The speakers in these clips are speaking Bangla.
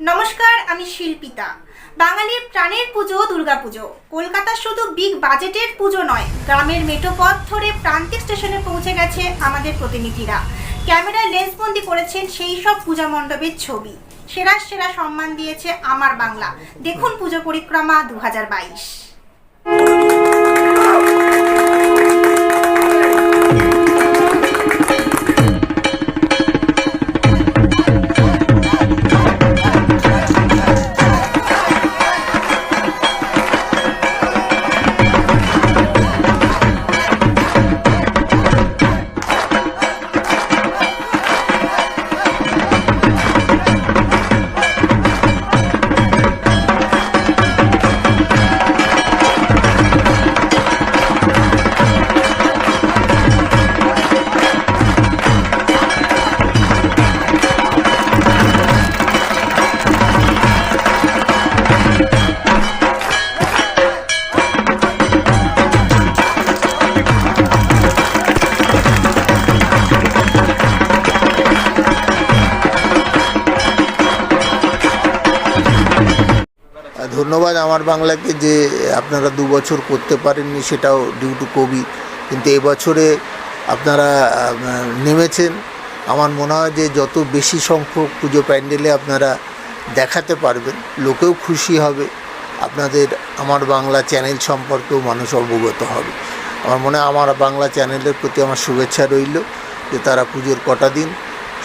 নমস্কার, আমি শিল্পিতা। বাঙালির প্রাণের পুজো, দুর্গাপুজো। কলকাতা শুধু বিগ বাজেটের পুজো নয়, গ্রামের মেঠো পথ ধরে প্রান্তিক স্টেশনে পৌঁছে গেছে আমাদের প্রতিনিধিরা। ক্যামেরায় লেন্সবন্দি করেছেন সেই সব পূজা মণ্ডপের ছবি। সেরা সেরা সম্মান দিয়েছে আমার বাংলা। দেখুন পুজো পরিক্রমা দু হাজার বাইশ। বছর করতে পারেননি সেটাও ডিউ টু কোভিড কিন্তু এবছরে আপনারা নেমেছেন। আমার মনে হয় যে যত বেশি সংখ্যক পুজো প্যান্ডেলে আপনারা দেখাতে পারবেন, লোকেও খুশি হবে। আপনাদের আমার বাংলা চ্যানেল সম্পর্কেও মানুষ অবগত হবে। আমার মনে হয় আমার বাংলা চ্যানেলের প্রতি আমার শুভেচ্ছা রইল যে তারা পুজোর কটা দিন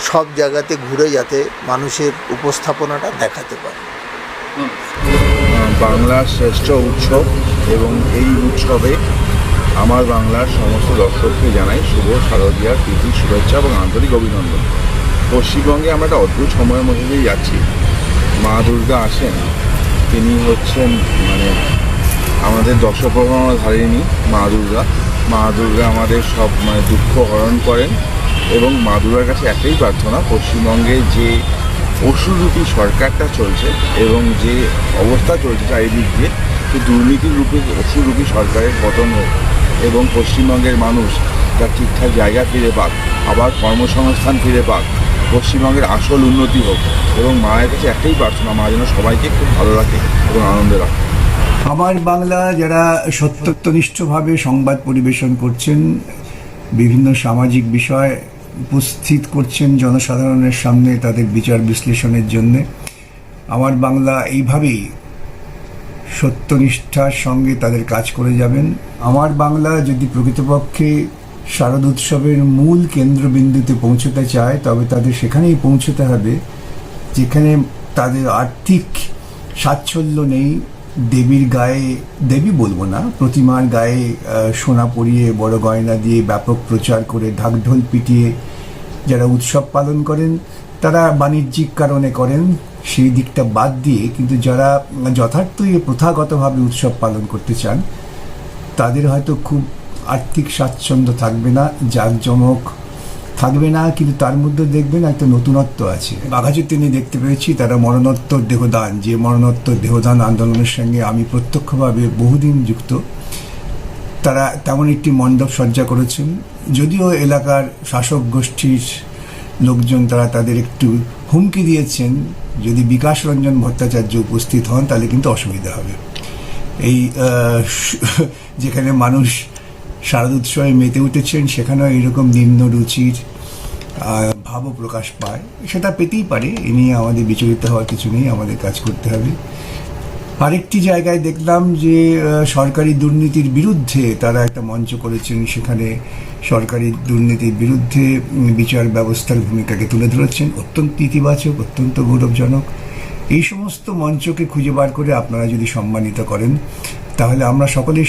সব জায়গাতে ঘুরে যাতে মানুষের উপস্থাপনাটা দেখাতে পারে। বাংলার শ্রেষ্ঠ উৎসব এবং এই উৎসবে আমার বাংলার সমস্ত দর্শককে জানাই শুভ শারদীয়ার প্রীতি, শুভেচ্ছা এবং আন্তরিক অভিনন্দন। পশ্চিমবঙ্গে আমরা একটা অদ্ভুত সময়ের মধ্যে দিয়ে যাচ্ছি। মা দুর্গা আসেন। তিনি হচ্ছেন মানে আমাদের দর্শকপ্রবণতা ধারিণী মা দুর্গা। মা দুর্গা আমাদের সব মানে দুঃখ হরণ করেন এবং মা দুর্গার কাছে একটাই প্রার্থনা, পশ্চিমবঙ্গে যে অসুরূপী সরকারটা চলছে এবং যে অবস্থা চলছে চারিদিক দিয়ে দুর্নীতির রূপে অসুরূপী সরকারের পতন হোক এবং পশ্চিমবঙ্গের মানুষ তার ঠিকঠাক জায়গা ফিরে পাক, আবার কর্মসংস্থান ফিরে পাক, পশ্চিমবঙ্গের আসল উন্নতি হোক এবং মায়ের কাছে একটাই প্রার্থনা, মা যেন সবাইকে খুব ভালো রাখে এবং আনন্দে রাখে। আমার বাংলা যারা সত্যনিষ্ঠভাবে সংবাদ পরিবেশন করছেন, বিভিন্ন সামাজিক বিষয় উপস্থিত করছেন জনসাধারণের সামনে তাদের বিচার বিশ্লেষণের জন্যে, আমার বাংলা এইভাবেই সত্যনিষ্ঠার সঙ্গে তাদের কাজ করে যাবেন। আমার বাংলা যদি প্রকৃতপক্ষে শারদ উৎসবের মূল কেন্দ্রবিন্দুতে পৌঁছতে চায়, তবে তাদের সেখানেই পৌঁছতে হবে, যেখানে তাদের আর্থিক সাচ্ছল্য নেই। দেবীর গায়ে, দেবী বলব না, প্রতিমার গায়ে সোনা পরিয়ে, বড় গয়না দিয়ে ব্যাপক প্রচার করে ঢাকঢোল পিটিয়ে যারা উৎসব পালন করেন, তারা বাণিজ্যিক কারণে করেন সেই দিকটা বাদ দিয়ে কিন্তু যারা যথার্থ যথার্থই প্রথাগতভাবে উৎসব পালন করতে চান, তাদের হয়তো খুব আর্থিক স্বাচ্ছন্দ্য থাকবে না, জাঁকজমক থাকবে না, কিন্তু তার মধ্যে দেখবেন একটা নতুনত্ব আছে। বাঘাযতীনে দেখতে পেয়েছি, তারা মরণোত্তর দেহদান, যে মরণোত্তর দেহদান আন্দোলনের সঙ্গে আমি প্রত্যক্ষভাবে বহুদিন যুক্ত, তারা তেমন একটি মণ্ডপ সজ্জা করেছেন। যদিও এলাকার শাসক গোষ্ঠীর লোকজন তারা তাদের একটু হুমকি দিয়েছেন। যদি বিকাশ রঞ্জন ভট্টাচার্য উপস্থিত হন, তাহলে কিন্তু অসুবিধা হবে। এই যেখানে মানুষ শারদ উৎসবে মেতে উঠেছেন, সেখানেও এইরকম নিম্ন রুচির ভাবও প্রকাশ পায়। সেটা পেতেই পারে। এ নিয়ে আমাদের বিচলিত হওয়ার কিছু নেই। আমাদের কাজ করতে হবে। আরেকটি জায়গায় দেখলাম যে সরকারি দুর্নীতির বিরুদ্ধে তারা একটা মঞ্চ করেছেন, সেখানে সরকারি দুর্নীতির বিরুদ্ধে বিচার ব্যবস্থার ভূমিকাকে তুলে ধরেছেন। অত্যন্ত ইতিবাচক, অত্যন্ত গৌরবজনক। এই সমস্ত মঞ্চকে খুঁজে বার করে আপনারা যদি সম্মানিত করেন, তাহলে আমরা সকলেই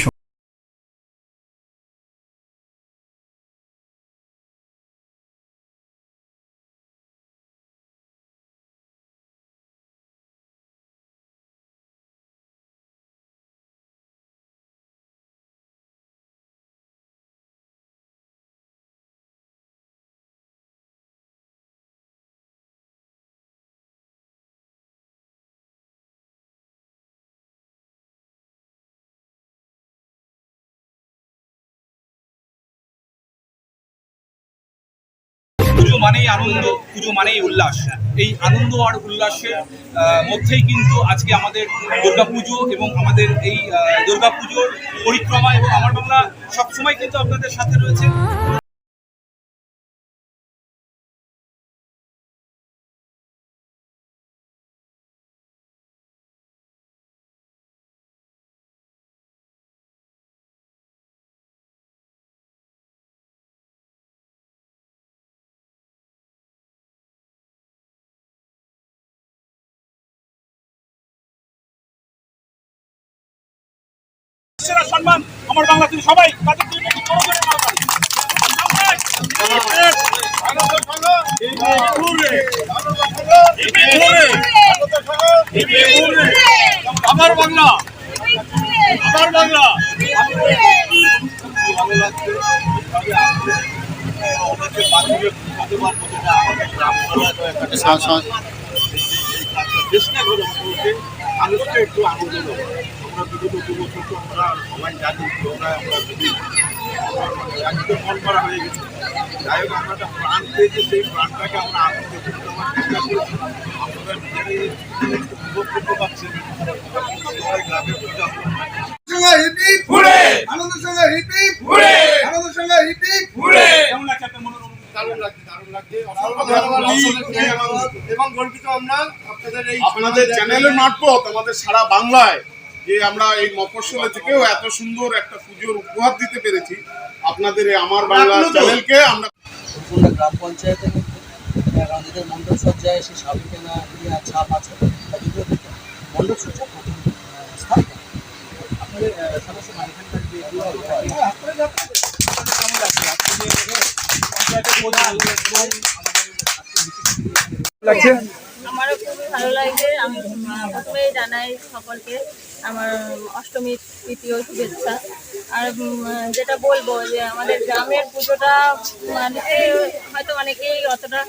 মানেই আনন্দ, পুজো মানেই উল্লাস। এই আনন্দ আর উল্লাসের মধ্যেই কিন্তু আজকে আমাদের দুর্গাপুজো এবং আমাদের এই দুর্গাপুজোর পরিক্রমা এবং আমার বাংলা সবসময় কিন্তু আপনাদের সাথে রয়েছে। সম্মান আমার বাংলা তুমি সবাই তাদের তালি। আমার বাংলা আমার বাংলা। চেষ্টা করে একটু আনন্দ আমরা বিগত দু বছর তো আমরা সবাই জানি যে আমরা একদম মন করা হয়ে গেছে। যাই হোক আমরা একটা প্রাণ পেয়েছি সেই প্রাণটাকে আমরা আনন্দ করতে দেওয়ার চেষ্টা করেছি আপনারা নিজেরাই উপভোগ করতে পারছেন সবাই গ্রামে পূজা সঙ্গে ঘুরে! সঙ্গে ঘুরে! সঙ্গে কেমন লাগছে মনোরম? দারুণ লাগছে দারুণ লাগছে। এবং গর্বিত আমরা আপনাদের এই আপনাদের চ্যানেলের মারফত আমাদের সারা বাংলায়। যে আমরা এই মফস্বলে থেকেও এত সুন্দর একটা পুজোর উপহার দিতে পেরেছি। আপনাদের আমার বাংলা চ্যানেলকে আমরা গ্রাম পঞ্চায়েতের মধ্যে গান্ধীদের মণ্ডল সজ্জায় এসে সাবিকেনা ইয়া ছাপ আছে। যদিও মণ্ডল সজ্জা প্রথম আহ, স্থান আপনাদের আহ, সদস্য এখানকার যে এগুলো হয়, লাগছে? আমারও খুবই ভালো লাগছে আমি প্রথমেই জানাই সকলকে আমার অষ্টমীর তৃতীয় শুভেচ্ছা। আর যেটা বলব যে আমাদের গ্রামের পুজোটা মানুষে হয়তো অনেকেই অতটা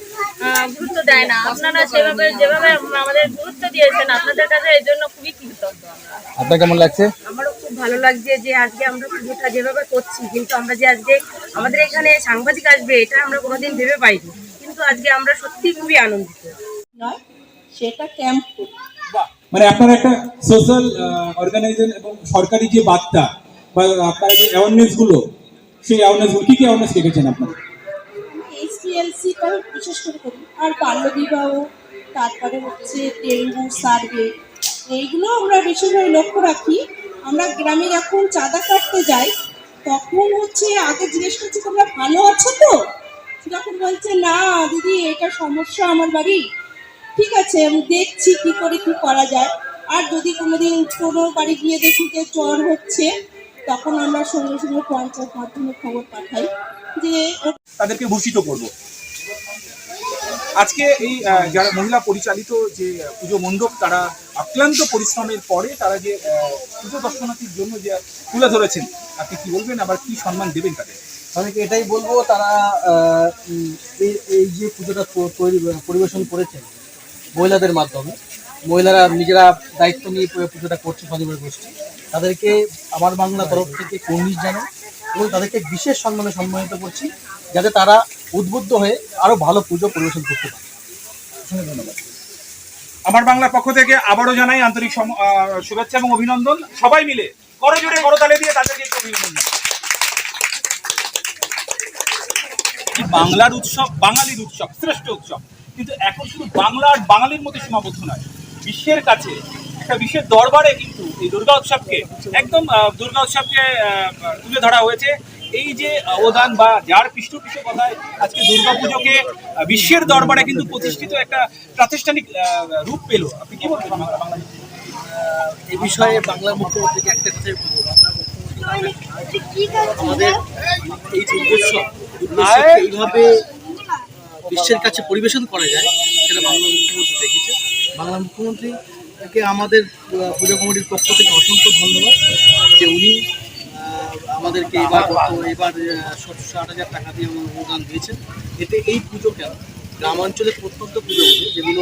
গুরুত্ব দেয় না। আপনারা সেভাবে যেভাবে আমাদের গুরুত্ব দিয়েছেন আপনাদের কাছে এর জন্য খুবই কৃতজ্ঞ আমরা। আপনার কেমন লাগছে? আমারও খুব ভালো লাগছে যে আজকে আমরা পুজোটা যেভাবে করছি কিন্তু আমরা যে আজকে আমাদের এখানে সাংবাদিক আসবে এটা আমরা কোনোদিন ভেবে পাইনি। কিন্তু আজকে আমরা সত্যি খুবই আনন্দিত। নয় সেটা ক্যাম্প মানে আপনার একটা সোশ্যাল অর্গানাইজেশন এবং সরকারি যে বার্তা বা আপনার যে অ্যাওয়ারনেসগুলো সেই অ্যাওয়ারনেসগুলো কি কি অ্যাওয়ারনেস রেখেছেন আপনারা? এইচসিএলসিটা বিশেষ করে করি। আর বাল্যবিবাহ তারপরে হচ্ছে ডেঙ্গু সার্ভে এইগুলো আমরা বেশিরভাগ লক্ষ্য রাখি। আমরা গ্রামে যখন চাঁদা কাটতে যাই তখন হচ্ছে আগে জিজ্ঞেস করছি তোমরা ভালো আছো তো? যখন বলছে না দিদি এটা সমস্যা আমার বাড়ি। ঠিক আছে আমি দেখছি কি করে কি করা যায়। আর যদি কোনোদিন কোনো বাড়ি গিয়ে দেখি যে জ্বর হচ্ছে তখন আমরা সঙ্গে সঙ্গে পঞ্চায়েত মাধ্যমে খবর পাঠাই যে তাদেরকে ভূষিত করব। আজকে এই যারা মহিলা পরিচালিত যে পুজো মণ্ডপ তারা অক্লান্ত পরিশ্রমের পরে তারা যে আহ, পুজো দর্শনার্থীর জন্য যে তুলে ধরেছেন আপনি কি বলবেন? আবার কি সম্মান দেবেন তাদের? অনেকে এটাই বলব তারা আহ, এই এই যে পুজোটা পরি- পরিবেশন করেছেন মহিলাদের মাধ্যমে। মহিলারা নিজেরা দায়িত্ব নিয়ে পুজোটা করছে স্বনির্ভর গোষ্ঠী। তাদেরকে আমার বাংলা তরফ থেকে কর্নিশ জানাই এবং তাদেরকে বিশেষ সম্মানে সম্মানিত করছি যাতে তারা উদ্বুদ্ধ হয়ে আরও ভালো পুজো পরিবেশন করতে পারে। আমার বাংলার পক্ষ থেকে আবারও জানাই আন্তরিক শুভেচ্ছা এবং অভিনন্দন। সবাই মিলে করজোরে করতালে দিয়ে তাদেরকে একটু অভিনন্দন বাংলার উৎসব, বাঙালির উৎসব, শ্রেষ্ঠ উৎসব। কিন্তু এখন শুধু বাংলা আর বাঙালির মধ্যে সীমাবদ্ধ নয় বিশ্বের কাছে একটা বিশ্বের দরবারে কিন্তু এই দুর্গা উৎসবকে একদম দুর্গা উৎসবকে তুলে ধরা হয়েছে। এই যে অবদান বা যার পৃষ্ঠপোষক কথায় আজকে দুর্গা পুজোকে বিশ্বের দরবারে কিন্তু প্রতিষ্ঠিত একটা প্রাতিষ্ঠানিক রূপ পেল। আপনি কি বলবেন বাংলা বাংলা এ বিষয়ে বাংলার মুখ্যমন্ত্রীকে একটা কথাই বলব বাংলার মুখ্যমন্ত্রী আমাদের এই দুর্গোৎসব এইভাবে বিশ্বের কাছে পরিবেশন করা যায়, সেটা বাংলা মুখ্যমন্ত্রী দেখেছে বাংলার মুখ্যমন্ত্রীকে আমাদের পুজো কমিটির পক্ষ থেকে অসংখ্য ধন্যবাদ যে উনি আমাদেরকে এবার এবার সত্তর ষাট হাজার টাকা দিয়ে অনুদান দিয়েছেন। এতে এই পুজো কেন? গ্রামাঞ্চলের প্রত্যন্ত পুজোগুলি যেগুলো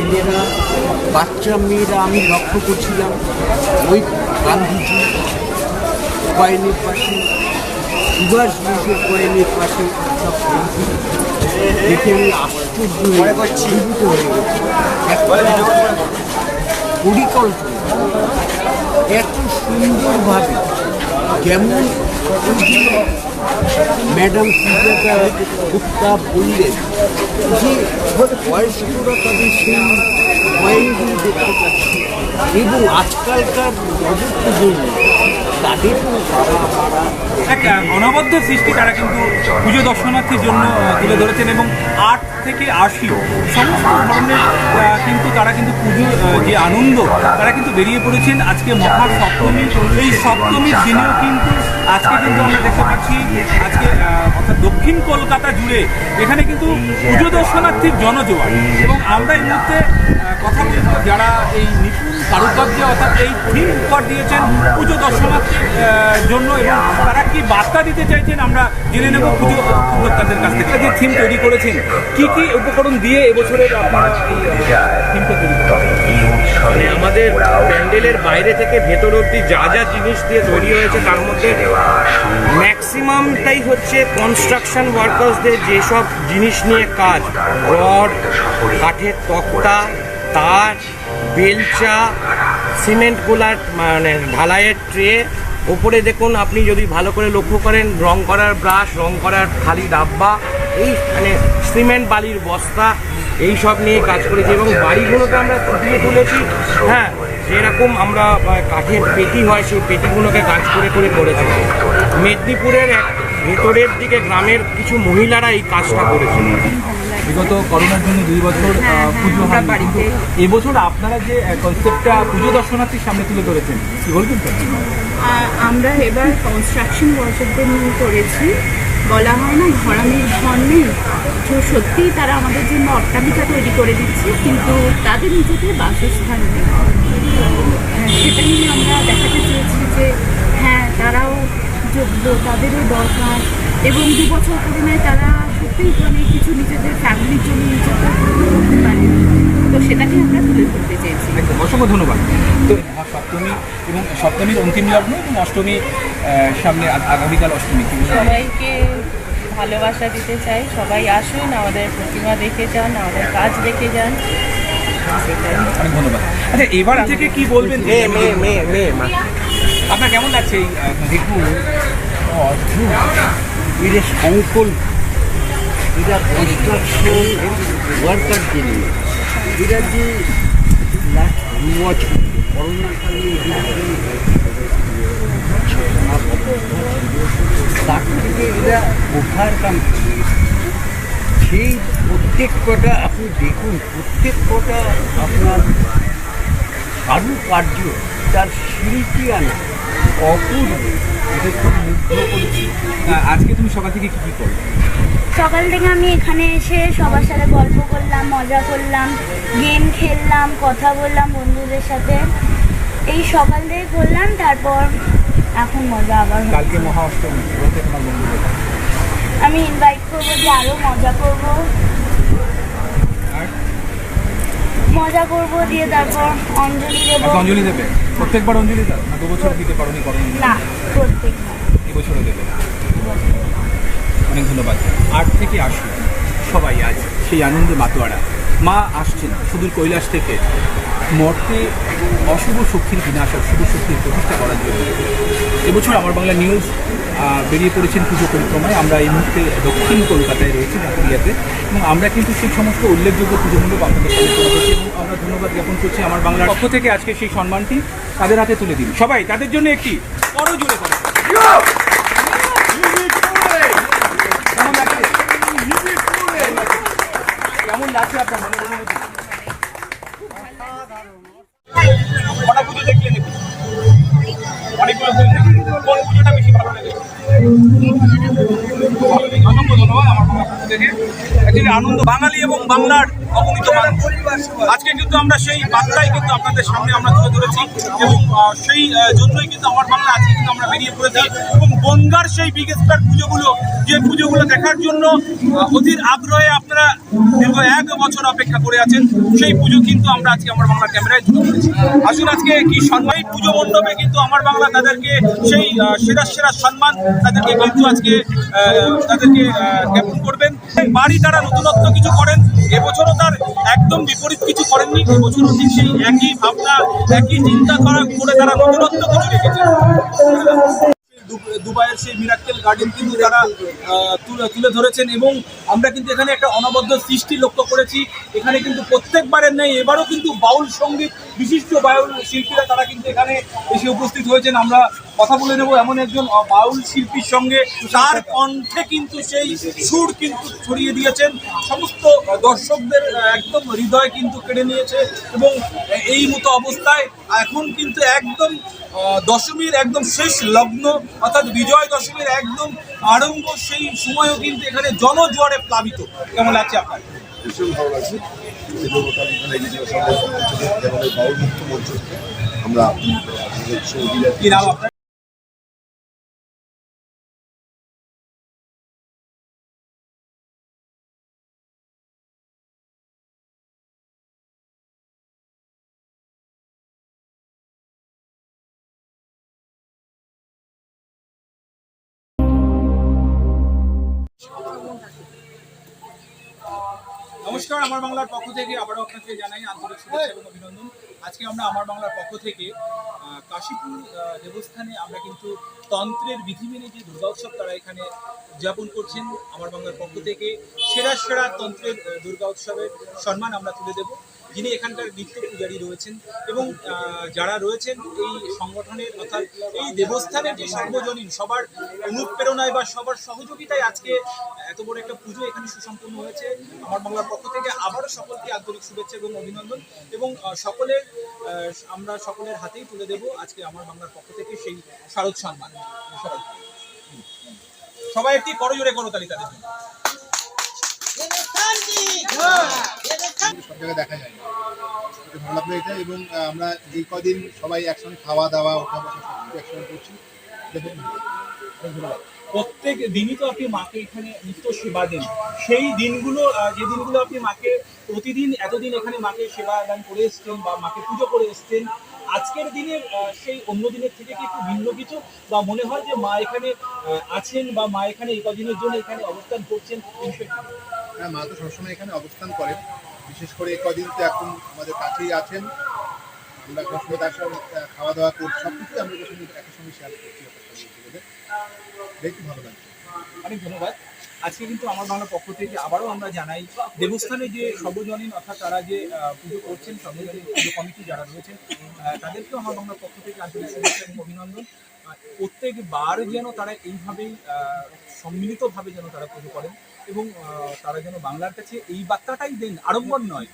ছেলেরা, বাচ্চা মেয়েরা আমি লক্ষ্য করছিলাম। ওই গান্ধীজি কয়েনের পাশে, সুভাষ বোসের কয়েনের পাশে সব দেখে আমি আশ্চর্য হয়ে জীবিত পরিকল্পনা, এত সুন্দরভাবে, যেমন ম্যাডাম সুজাতা গুপ্তা বললেন বয়স্করা তাদের এবং আজকালকার বাবা এক অনবদ্য সৃষ্টি তারা কিন্তু পুজো দর্শনার্থীর জন্য তুলে ধরেছেন এবং আট থেকে আশি সমস্ত ধরনের কিন্তু তারা কিন্তু পুজোর যে আনন্দ, তারা কিন্তু বেরিয়ে পড়েছেন আজকে মহা সপ্তমী এই সপ্তমীর দিনেও কিন্তু আজকে কিন্তু আমরা দেখতে পাচ্ছি, আজকে অর্থাৎ দক্ষিণ কলকাতা জুড়ে এখানে কিন্তু পুজো দর্শনার্থীর জনজোয়ার। এবং আমরা এই মুহূর্তে কথা বলব যারা এই নিপুণ কারুকার্যে অর্থাৎ এই থিম উপহার দিয়েছেন পুজো দর্শনার্থীর জন্য এবং তারা কি বার্তা দিতে চাইছেন আমরা জেনে নেব পুজো উদ্যোক্তাদের কাছ থেকে। যে থিম তৈরি করেছেন, কি কি উপকরণ দিয়ে এবছরের মানে আমাদের প্যান্ডেলের বাইরে থেকে ভেতর অবধি যা যা জিনিস দিয়ে তৈরি হয়েছে, তার মধ্যে ম্যাক্সিমামটাই হচ্ছে কনস্ট্রাকশন ওয়ার্কার্সদের যেসব জিনিস নিয়ে কাজ। রড, কাঠের তক্তা, তার বেলচা সিমেন্ট গোলার মানে ঢালাইয়ের ট্রে ওপরে দেখুন আপনি যদি ভালো করে লক্ষ্য করেন, রং করার ব্রাশ রং করার খালি ডাব্বা, এই মানে সিমেন্ট বালির বস্তা, এই সব নিয়ে কাজ করেছি এবং বাড়িগুলোকে আমরা ফুটিয়ে তুলেছি। হ্যাঁ যেরকম আমরা কাঠের পেটি হয়, সেই পেটিগুলোকে কাজ করে করে করেছি। মেদিনীপুরের এক, ভেতরের দিকে গ্রামের কিছু মহিলারা এই কাজটা করেছিল বিগত করোনার জন্য দুই বছর আহ, পুজো হয়নি। এবছর আপনারা যে কনসেপ্টটা পুজো দর্শনার্থীর সামনে তুলে ধরেছেন কি বলবেন? আমরা এবার কনস্ট্রাকশন ওয়ার্কারদের নিয়ে করেছি। বলা হয় না ধরানির ঘর নেই। তো সত্যিই তারা আমাদের জন্য অট্টালিকা তৈরি করে দিচ্ছে কিন্তু তাদের নিজেদের বাসস্থান নেই। তো, সেটা নিয়ে আমরা দেখাতে চেয়েছি যে হ্যাঁ তারাও যোগ্য তাদেরও দরকার। এবং দু বছর করোনায় তারা সত্যিই মানে কিছু নিজেদের ফ্যামিলির জন্য নিজেদের করতে পারে। তো সেটাকে আমরা তুলে ধরতে চেয়েছি অসংখ্য ধন্যবাদ। তো মহা সপ্তমী এবং সপ্তমীর অন্তিম লগ্ন এবং অষ্টমী সামনে আগামীকাল অষ্টমী। সবাইকে ভালোবাসা দিতে চাই। সবাই আসুন আমাদের প্রতিমা দেখে যান আমাদের কাজ দেখে যান। অনেক ধন্যবাদ। আচ্ছা এবার থেকে কি বলবেন? আপনার কেমন লাগছে এই দেখুন অদ্ভুত। এরা সংকল্প এরা কনস্ট্রাকশন ওয়ার্কার যিনি এরা যে তার থেকে এরা সেই প্রত্যেক কটা আপনি দেখুন, প্রত্যেক কটা আপনার কারুকার্য তার শিল্পীয়ানা অপূর্ব। এটা খুব মুগ্ধ করেছি। আজকে তুমি সকাল থেকে কি কি করো সকাল থেকে আমি এখানে এসে সবার সাথে গল্প করলাম মজা করলাম গেম খেললাম কথা বললাম বন্ধুদের সাথে। এই সকাল থেকে করলাম তারপর এখন মজা আবার হচ্ছে। কালকে মহা অষ্টমী বলতে তোমার বন্ধুদের। আমি ইনভাইট করব যে আরও মজা করব আর মজা করব দিয়ে তারপর অঞ্জলি দেবো। অঞ্জলি দেবে? প্রত্যেকবার অঞ্জলি দাও না দু বছর দিতে পারোনি করোনি না প্রত্যেক এবছরও দেবে? অনেক ধন্যবাদ। আট থেকে আসি সবাই আজ সেই আনন্দে মাতোয়ারা। মা আসছেন সুদূর কৈলাস থেকে। মর্তে অশুভ শক্তির বিনাশ আর শুভ শক্তির প্রতিষ্ঠা করার জন্য। এবছর আমার বাংলা নিউজ বেরিয়ে পড়েছেন পুজো পরিক্রমায়। আমরা এই মুহূর্তে দক্ষিণ কলকাতায় রয়েছি ঢাকুরিয়াতে এবং আমরা কিন্তু সেই সমস্ত উল্লেখযোগ্য পুজো মণ্ডপ আপনাদের সামনে এবং আমরা ধন্যবাদ জ্ঞাপন করছি আমার বাংলার পক্ষ থেকে আজকে সেই সম্মানটি। তাদের হাতে তুলে দিন। সবাই, তাদের জন্য একটি বড় জোরে করে। থেকে। একটি আনন্দ বাঙালি এবং বাংলার অগণিত আজকে কিন্তু আমরা সেই বার্তাই কিন্তু আপনাদের সামনে আমরা তুলে ধরেছি এবং সেই জন্যই কিন্তু আমার বাংলা আজকে কিন্তু আমরা বেরিয়ে পড়েছি এবং বনগার সেই বিগেস্টার পুজোগুলো, যে পুজোগুলো দেখার জন্য অধীর আগ্রহে আপনারা দীর্ঘ এক বছর অপেক্ষা করে আছেন, সেই পুজো কিন্তু আমরা আজকে আমার বাংলা ক্যামেরায় তুলে ধরেছি। আসুন আজকে কি সম্মান পুজো মণ্ডপে কিন্তু আমার বাংলা তাদেরকে সেই সেরা সেরা সম্মান তাদেরকে কিন্তু আজকে তাদেরকে জ্ঞাপন করবেন। বাড়ি তারা নতুনত্ব কিছু করেন এবছরও তার একদম বিপরীত কিছু করেননি এবছরও ঠিক সেই একই ভাবনা, একই চিন্তা করা করে তারা নতুনত্ব কিছু রেখেছেন দুবাইয়ের সেই মিরাক্কেল গার্ডেন কিন্তু তারা তুলে তুলে ধরেছেন এবং আমরা কিন্তু এখানে একটা অনবদ্য সৃষ্টি লক্ষ্য করেছি। এখানে কিন্তু প্রত্যেকবারের নেই এবারও কিন্তু বাউল সংগীত, বিশিষ্ট বাউল শিল্পীরা তারা কিন্তু এখানে এসে উপস্থিত হয়েছেন। আমরা কথা বলে নেব এমন একজন বাউল শিল্পীর সঙ্গে তার কণ্ঠে কিন্তু সেই সুর কিন্তু ছড়িয়ে দিয়েছেন। সমস্ত দর্শকদের একদম হৃদয় কিন্তু কেড়ে নিয়েছে এবং এই মতো অবস্থায় এখন কিন্তু একদম দশমীর একদম শেষ লগ্ন অর্থাৎ বিজয় দশমীর একদম আরম্ভ সেই সময়ও কিন্তু এখানে জনজোয়ারে প্লাবিত। কেমন লাগছে আপনার? ভীষণ ভালো লাগছে। এই বাউল মুক্ত মঞ্চ আমরা আমার বাংলার পক্ষ থেকে আবারও আপনাকে জানাই আন্তরিক শুভেচ্ছা এবং অভিনন্দন। আজকে আমরা আমার বাংলার পক্ষ থেকে কাশীপুর দেবস্থানে আমরা কিন্তু তন্ত্রের বিধি মেনে যে দুর্গা উৎসব তারা এখানে উদযাপন করছেন, আমার বাংলার পক্ষ থেকে সেরা সেরা তন্ত্রের দুর্গা উৎসবের সম্মান আমরা তুলে দেব। যিনি এখানকার নিত্য পূজারী রয়েছেন এবং যারা রয়েছেন এই সংগঠনের অর্থাৎ এই দেবস্থানের যে সার্বজনীন সবার অনুপ্রেরণায় বা সবার সহযোগিতায় আজকে এত বড় একটা পুজো এখানে সুসম্পন্ন হয়েছে। আমার বাংলার পক্ষ থেকে আবারও সকলকে আন্তরিক শুভেচ্ছা এবং অভিনন্দন এবং সকলের আমরা সকলের হাতেই তুলে দেব আজকে আমার বাংলার পক্ষ থেকে সেই শারদ সম্মান। সবাই একটি করজোরে করতালি তাদের জন্য। এবং আমরা কদিন সবাই একসঙ্গে খাওয়া দাওয়া বসা একসঙ্গে করছি। প্রত্যেক দিনই তো আপনি মাকে এখানে নিত্য সেবা দেন। সেই দিনগুলো যে দিনগুলো আপনি মাকে প্রতিদিন এতদিন এখানে মাকে সেবা দান করে এসছেন বা মাকে পুজো করে এসছেন আজকের আহ, সেই অন্য দিনের থেকে কি একটু ভিন্ন কিছু? বা মনে হয় যে মা এখানে আছেন বা মা এখানে এই কদিনের জন্য এখানে অবস্থান করছেন? হ্যাঁ মা তো সবসময় এখানে অবস্থান করেন। বিশেষ করে কদিন তো এখন আমাদের কাছেই আছেন। আমরা সবসময় তার সঙ্গে খাওয়া দাওয়া করছি সব কিছু আমরা একসঙ্গে সঙ্গে শেয়ার করছি দেখতে ভালো লাগছে অনেক ধন্যবাদ। আজকে কিন্তু আমার বাংলার পক্ষ থেকে আবারও আমরা জানাই, দেবস্থানে যে সর্বজনীন অর্থাৎ তারা যে পুজো করছেন, সর্বজনীন পুজো কমিটি যারা রয়েছেন তাদেরকেও আমার বাংলার পক্ষ থেকে আন্তরিক শুভেচ্ছা এবং অভিনন্দন। প্রত্যেকবার যেন তারা এইভাবেই সম্মিলিতভাবে যেন তারা পুজো করেন এবং তারা যেন বাংলার কাছে এই বার্তাটাই দেন, আড়ম্বর নয়।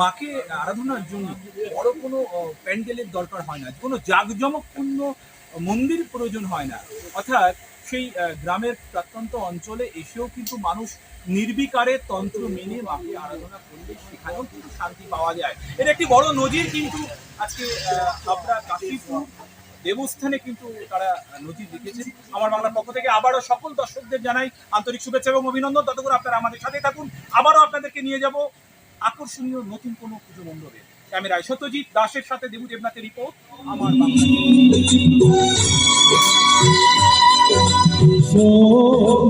মাকে আরাধনার জন্য বড় কোনো প্যান্ডেলের দরকার হয় না, কোনো জাঁকজমকপূর্ণ মন্দির প্রয়োজন হয় না। অর্থাৎ সেই গ্রামের প্রত্যন্ত অঞ্চলে এসেও কিন্তু মানুষ নির্বিকারে তন্ত্র মেনে মাকে আরাধনা করলে সেখানেও কিন্তু শান্তি পাওয়া যায়। এর একটি বড় নজির কিন্তু আজকে হাবড়া কাশীপুর দেবস্থানে কিন্তু তারা নজির লিখেছেন আমার বাংলার পক্ষ থেকে আবারও সকল দর্শকদের জানাই আন্তরিক শুভেচ্ছা এবং অভিনন্দন। ততক্ষণ আপনারা আমাদের সাথে থাকুন। আবারও আপনাদেরকে নিয়ে যাব আকর্ষণীয় নতুন কোনো পুজো মণ্ডপে। ক্যামেরায় সত্যজিৎ দাসের সাথে দেবু দেবনাথের রিপোর্ট। আমার বাংলা 我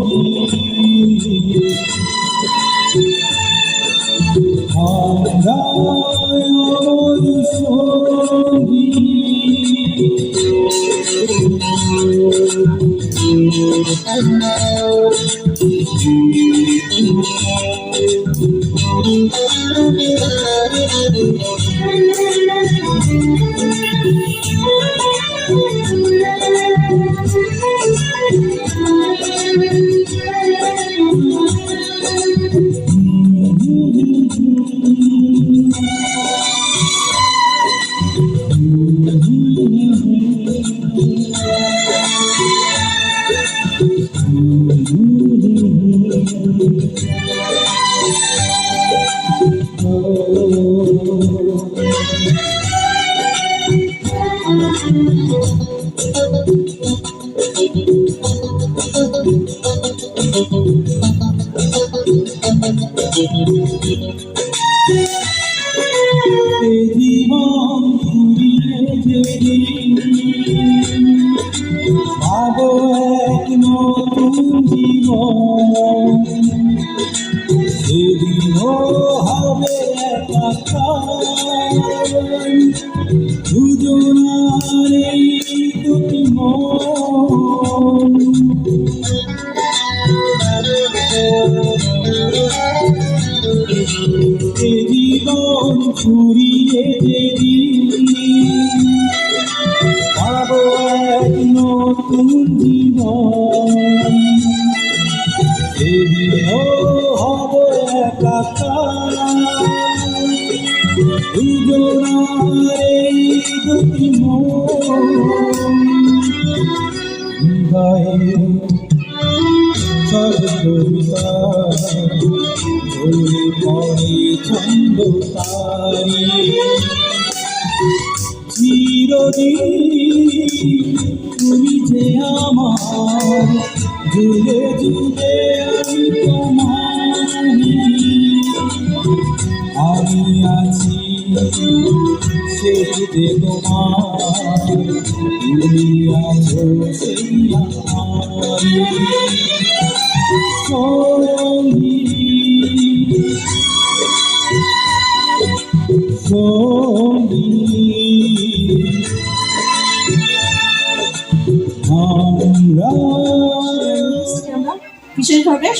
এ জীবন ফুরিয়ে যেদিন আমি আছি সেদিকে তোমার তুমি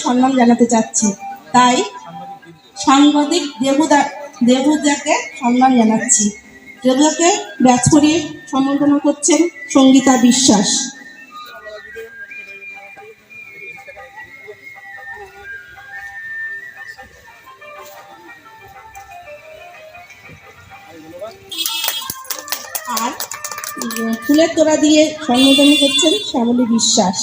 সম্মান জানাতে চাচ্ছি। তাই সাংবাদিক দেবুদা দেবুদাকে সম্মান জানাচ্ছি। দেবুদাকে ব্যাচ করিয়ে সম্বর্ধনা করছেন সঙ্গীতা বিশ্বাস। আর ফুলের তোড়া দিয়ে সম্বোধন করছেন শ্যামলী বিশ্বাস।